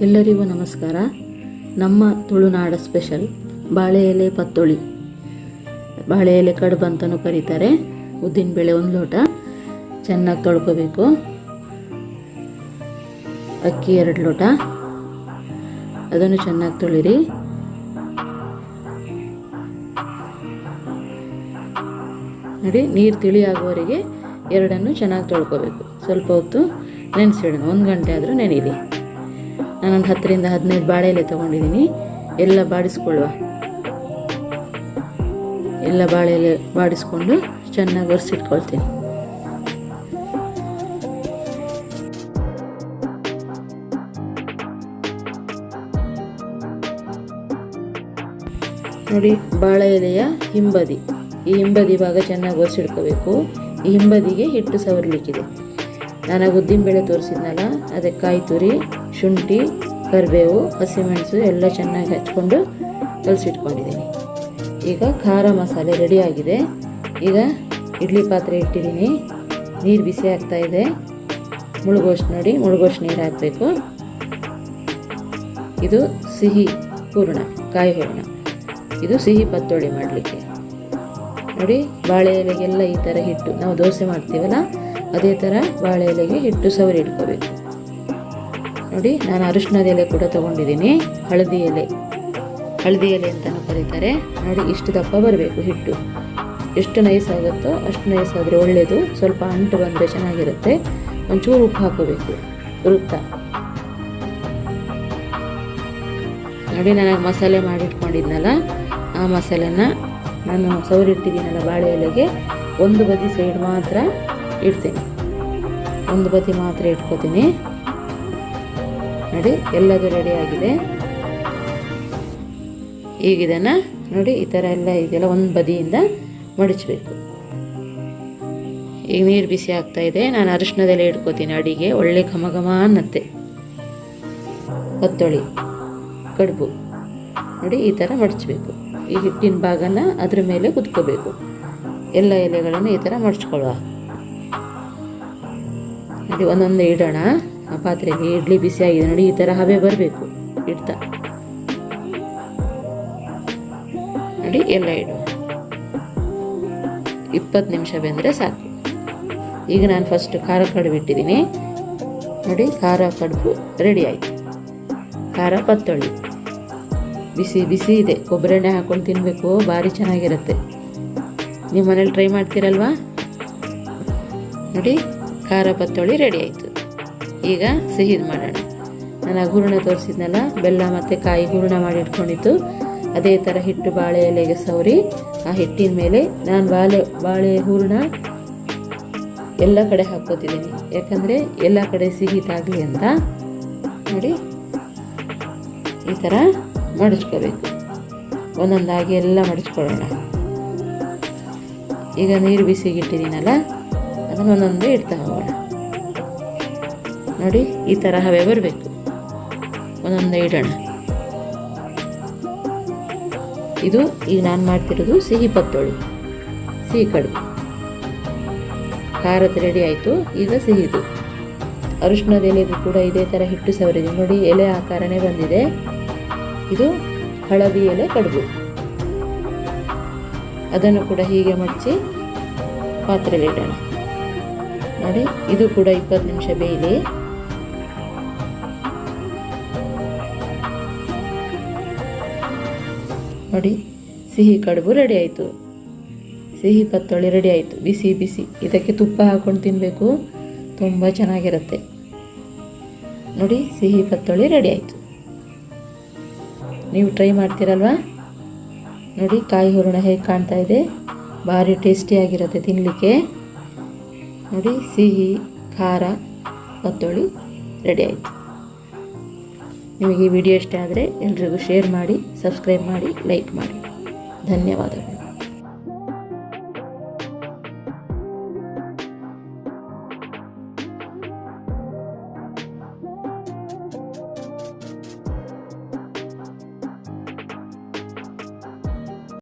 ಎಲ್ಲರಿಗೂ ನಮಸ್ಕಾರ. ನಮ್ಮ ತುಳುನಾಡ ಸ್ಪೆಷಲ್ ಬಾಳೆ ಎಲೆ ಪತ್ತೊಳಿ. ಬಾಳೆ ಎಲೆ ಕಡುಬು ಅಂತಲೂ ಕರೀತಾರೆ. ಉದ್ದಿನಬೇಳೆ ಒಂದು ಲೋಟ ಚೆನ್ನಾಗಿ ತೊಳ್ಕೊಬೇಕು. ಅಕ್ಕಿ ಎರಡು ಲೋಟ ಅದನ್ನು ಚೆನ್ನಾಗಿ ತೊಳಿರಿ. ನೋಡಿ, ನೀರು ತಿಳಿ ಆಗುವವರೆಗೆ ಎರಡನ್ನು ಚೆನ್ನಾಗಿ ತೊಳ್ಕೋಬೇಕು. ಸ್ವಲ್ಪ ಹೊತ್ತು ನೆನೆಸಿಡೋಣ. ಒಂದು ಗಂಟೆ ಆದರೂ ನೆನೀಲಿ ನಾನೊಂದು ಹತ್ತರಿಂದ ಹದಿನೈದು ಬಾಳೆಲೆ ತೊಗೊಂಡಿದ್ದೀನಿ. ಎಲ್ಲ ಬಾಡಿಸ್ಕೊಳ್ಳುವ. ಎಲ್ಲ ಬಾಳೆಲೆ ಬಾಡಿಸ್ಕೊಂಡು ಚೆನ್ನಾಗಿ ಒರೆಸಿಟ್ಕೊಳ್ತೀನಿ. ನೋಡಿ, ಬಾಳೆ ಎಲೆಯ ಹಿಂಬದಿ. ಈ ಹಿಂಬದಿ ಭಾಗ ಚೆನ್ನಾಗಿ ಒರೆಸಿಡ್ಕೋಬೇಕು ಈ ಹಿಂಬದಿಗೆ ಹಿಟ್ಟು ಸವರ್ಲಿಕ್ಕಿದೆ. ನಾನು ಉದ್ದಿನಬೇಳೆ ತೋರಿಸಿದ್ನಲ್ಲ ಅದಕ್ಕೆ ಕಾಯಿ ತುರಿ, ಶುಂಠಿ, ಕರಿಬೇವು, ಹಸಿಮೆಣಸು ಎಲ್ಲ ಚೆನ್ನಾಗಿ ಹಚ್ಕೊಂಡು ಕಲಸಿಟ್ಕೊಂಡಿದ್ದೀನಿ. ಈಗ ಖಾರ ಮಸಾಲೆ ರೆಡಿಯಾಗಿದೆ ಈಗ ಇಡ್ಲಿ ಪಾತ್ರೆ ಇಟ್ಟಿದ್ದೀನಿ. ನೀರು ಬಿಸಿ ಆಗ್ತಾ ಇದೆ. ಮುಳುಗೋಷ್ಟು ನೋಡಿ, ಮುಳುಗೋಷ್ಟು ನೀರು ಹಾಕಬೇಕು. ಇದು ಸಿಹಿ ಹೂರಣ, ಕಾಯಿ ಹೂರಣ. ಇದು ಸಿಹಿ ಪತ್ತೋಳಿ ಮಾಡಲಿಕ್ಕೆ. ನೋಡಿ, ಬಾಳೆ ಎಲೆಗೆಲ್ಲ ಈ ಥರ ಹಿಟ್ಟು, ನಾವು ದೋಸೆ ಮಾಡ್ತೀವಲ್ಲ ಅದೇ ಥರ ಬಾಳೆ ಎಲೆಗೆ ಹಿಟ್ಟು ಸವರಿ ಇಟ್ಕೋಬೇಕು. ನೋಡಿ, ನಾನು ಅರಿಶಿನದ ಎಲೆ ಕೂಡ ತೊಗೊಂಡಿದ್ದೀನಿ. ಹಳದಿ ಎಲೆ. ಹಳದಿ ಎಲೆ ಅಂತಲೂ ಕರೀತಾರೆ. ನೋಡಿ, ಇಷ್ಟು ದಪ್ಪ ಬರಬೇಕು ಹಿಟ್ಟು. ಎಷ್ಟು ನೈಸ್ ಆಗುತ್ತೋ ಅಷ್ಟು ನೈಸ್ ಆದರೆ ಒಳ್ಳೆಯದು ಸ್ವಲ್ಪ ಅಂಟು ಬಂದರೆ ಚೆನ್ನಾಗಿರುತ್ತೆ. ಒಂಚೂರು ಉಪ್ಪು ಹಾಕೋಬೇಕು. ವೃತ್ತ. ನೋಡಿ, ನನಗೆ ಮಸಾಲೆ ಮಾಡಿಟ್ಕೊಂಡಿದ್ನಲ್ಲ, ಆ ಮಸಾಲೆನ ನಾನು ಸವರಿಟ್ಟಿದ್ದೀನಲ್ಲ ಬಾಳೆ ಎಲೆಗೆ. ಒಂದು ಬದಿ ಸೈಡ್ ಮಾತ್ರ ಇಡ್ತೀನಿ. ಒಂದು ಬದಿ ಮಾತ್ರ ಇಟ್ಕೋತೀನಿ. ನೋಡಿ, ಎಲ್ಲದು ರೆಡಿ ಆಗಿದೆ. ಈಗ ಇದನ್ನು ನೋಡಿ, ಈ ಥರ ಎಲ್ಲ ಇದೆಲ್ಲ ಒಂದು ಬದಿಯಿಂದ ಮಡಚಬೇಕು. ಈಗ ನೀರು ಬಿಸಿ ಆಗ್ತಾ ಇದೆ. ನಾನು ಅರಿಶಿನದಲ್ಲೇ ಇಟ್ಕೋತೀನಿ ಅಡಿಗೆ. ಒಳ್ಳೆ ಘಮ ಅನ್ನತ್ತೆ. ಕತ್ತೊಳಿ, ಕಡುಬು. ನೋಡಿ, ಈ ಥರ ಮಡಚಬೇಕು. ಈ ಹಿಟ್ಟಿನ ಭಾಗನ ಅದ್ರ ಮೇಲೆ ಕುತ್ಕೋಬೇಕು. ಎಲ್ಲ ಎಲೆಗಳನ್ನು ಈ ಥರ ಮಡಚ್ಕೊಳ್ಳುವ ನೋಡಿ ಒಂದೊಂದು ಇಡೋಣ. ಆ ಪಾತ್ರೆಗೆ ಇಡ್ಲಿ, ಬಿಸಿ ಆಗಿದೆ ನೋಡಿ ಈ ಥರ ಹಬೆ ಬರಬೇಕು. ಇಡ್ತಾ. ನೋಡಿ, ಎಲ್ಲ ಇಡು. ಇಪ್ಪತ್ತು ನಿಮಿಷ ಬೆಂದರೆ ಸಾಕು. ಈಗ ನಾನು ಫಸ್ಟ್ ಖಾರ ಕಡುಬು ಇಟ್ಟಿದ್ದೀನಿ. ನೋಡಿ, ಖಾರ ಕಡುಬು ರೆಡಿ ಆಯಿತು. ಖಾರ ಪತ್ತೊಳ್ಳಿ. ಬಿಸಿ ಬಿಸಿ ಇದೆ. ಕೊಬ್ಬರಿ ಎಣ್ಣೆ ಹಾಕೊಂಡು ತಿನ್ನಬೇಕು ಭಾರಿ ಚೆನ್ನಾಗಿರುತ್ತೆ. ನೀವು ಮನೇಲಿ ಟ್ರೈ ಮಾಡ್ತೀರಲ್ವಾ? ನೋಡಿ ಖಾರ ಪತ್ತೊಳಿ ರೆಡಿ ಆಯಿತು. ಈಗ ಸಿಹಿದು ಮಾಡೋಣ. ನಾನು ಆ ಹೂರಣ ತೋರಿಸಿದ್ನಲ್ಲ, ಬೆಲ್ಲ ಮತ್ತು ಕಾಯಿ ಹೂರ್ಣ ಮಾಡಿ ಇಟ್ಕೊಂಡಿತ್ತು ಅದೇ ಥರ ಹಿಟ್ಟು ಬಾಳೆ ಎಲೆಗೆ ಸವರಿ. ಆ ಹಿಟ್ಟಿನ ಮೇಲೆ ನಾನು ಬಾಳೆ ಬಾಳೆ ಹೂರಣ ಎಲ್ಲ ಕಡೆ ಹಾಕ್ಕೋತಿದ್ದೀನಿ. ಯಾಕಂದರೆ ಎಲ್ಲ ಕಡೆ ಸಿಹಿ ತಾಗಲಿ ಅಂತ. ನೋಡಿ, ಈ ಥರ ಮಡಚ್ಕೋಬೇಕು. ಒಂದೊಂದಾಗಿ ಎಲ್ಲ ಮಡಚ್ಕೊಳ್ಳೋಣ. ಈಗ ನೀರು ಬಿಸಿಗೆ ಇಟ್ಟಿದ್ದೀನಲ್ಲ ಅದನ್ನು ಒಂದೊಂದು ಇಡ್ತಾ ಹೋಗೋಣ ನೋಡಿ, ಈ ತರ ಹವೆ ಬರಬೇಕು. ಒಂದೊಂದು ಇಡೋಣ. ಇದು ಈಗ ನಾನು ಮಾಡ್ತಿರೋದು ಸಿಹಿ ಪತ್ತೋಳು ಸಿಹಿ ಕಡುಬು. ಖಾರದ ರೆಡಿ ಆಯಿತು. ಈಗ ಸಿಹಿದು. ಅರಿಶಿಣದ ಎಲೆಗೂ ಕೂಡ ಇದೇ ಥರ ಹಿಟ್ಟು ಸವರಿದೆ. ನೋಡಿ, ಎಲೆ ಆಕಾರನೇ ಬಂದಿದೆ. ಇದು ಹಳದಿ ಎಲೆ ಕಡುಬು. ಅದನ್ನು ಕೂಡ ಹೀಗೆ ಮಡಚಿ ಇಡೋಣ. ನೋಡಿ ಇದು ಕೂಡ ಇಪ್ಪತ್ತು ನಿಮಿಷ ಬೇಯಿದೆ. ನೋಡಿ, ಸಿಹಿ ಕಡುಬು ರೆಡಿ ಆಯಿತು. ಸಿಹಿ ಪತ್ತೊಳಿ ರೆಡಿ ಆಯಿತು. ಬಿಸಿ ಬಿಸಿ. ಇದಕ್ಕೆ ತುಪ್ಪ ಹಾಕೊಂಡು ತಿನ್ನಬೇಕು ತುಂಬ ಚೆನ್ನಾಗಿರುತ್ತೆ. ನೋಡಿ, ಸಿಹಿ ಪತ್ತೊಳಿ ರೆಡಿ ಆಯಿತು. ನೀವು ಟ್ರೈ ಮಾಡ್ತೀರಲ್ವಾ? ನೋಡಿ, ಕಾಯಿ ಹೂರಣ ಹೇಗೆ ಕಾಣ್ತಾ ಇದೆ. ಭಾರಿ ಟೇಸ್ಟಿಯಾಗಿರುತ್ತೆ ತಿನ್ನಲಿಕ್ಕೆ ನೋಡಿ, ಸಿಹಿ, ಖಾರ, ಪತ್ತೊಳಿ ರೆಡಿ ಆಯಿತು. ನಿಮಗೆ ವಿಡಿಯೋ ಇಷ್ಟ ಆದರೆ ಎಲ್ರಿಗೂ ಶೇರ್ ಮಾಡಿ ಸಬ್ಸ್ಕ್ರೈಬ್ ಮಾಡಿ ಲೈಕ್ ಮಾಡಿ. ಧನ್ಯವಾದಗಳು.